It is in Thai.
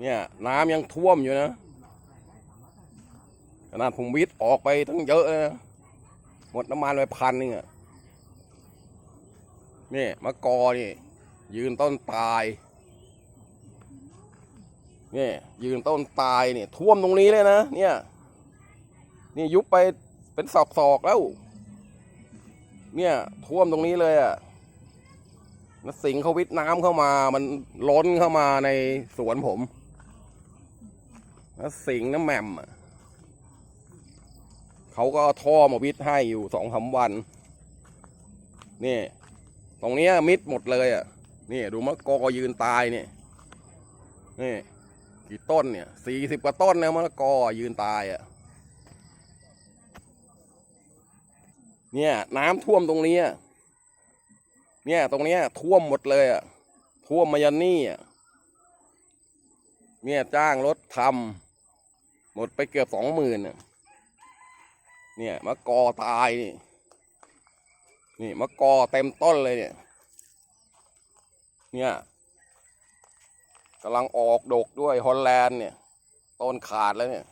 เนี่ยน้ำยังท่วมอยู่นะขนาดผมวิทย์ออกไปตั้งเยอะนะหมดน้ำมันไปพันนึงอะนี่มะกอนี่ ยืนต้นตายนี่ยืนต้นตายเนี่ยท่วมตรงนี้เลยนะเนี่ยนี่ยุบไปเป็นศอกๆแล้ว เนี่ยท่วมตรงนี้เลยอะ่ะแล้วสิงเขาวิทย์น้ำเข้ามา มันล้นเข้ามาในสวนผม แล้วสิงน้ำแหม่มเขาก็ท่อมาวิทย์ให้อยู่สองสามวัน นี่ ตรงนี้มิดหมดเลยอะ นี่ดูมะกอยืนตายเนี่ยนี่กี่ต้นเนี่ยสี่สิบกว่าต้นนะมะละกอยืนตายอะ เนี่ย น้ำท่วมตรงนี้ เนี่ย ตรงนี้ท่วมหมดเลยอะ ท่วมมายันนี่อะเนี่ยจ้างรถทำ หมดไปเกือบสองหมื่นอะเนี่ยมะกอตายนี่นี่มะกอเต็มต้นเลยเนี่ย เนี่ยกำลังออกดกด้วยฮอลแลนด์เนี่ย ต้นขาดแล้วเนี่ย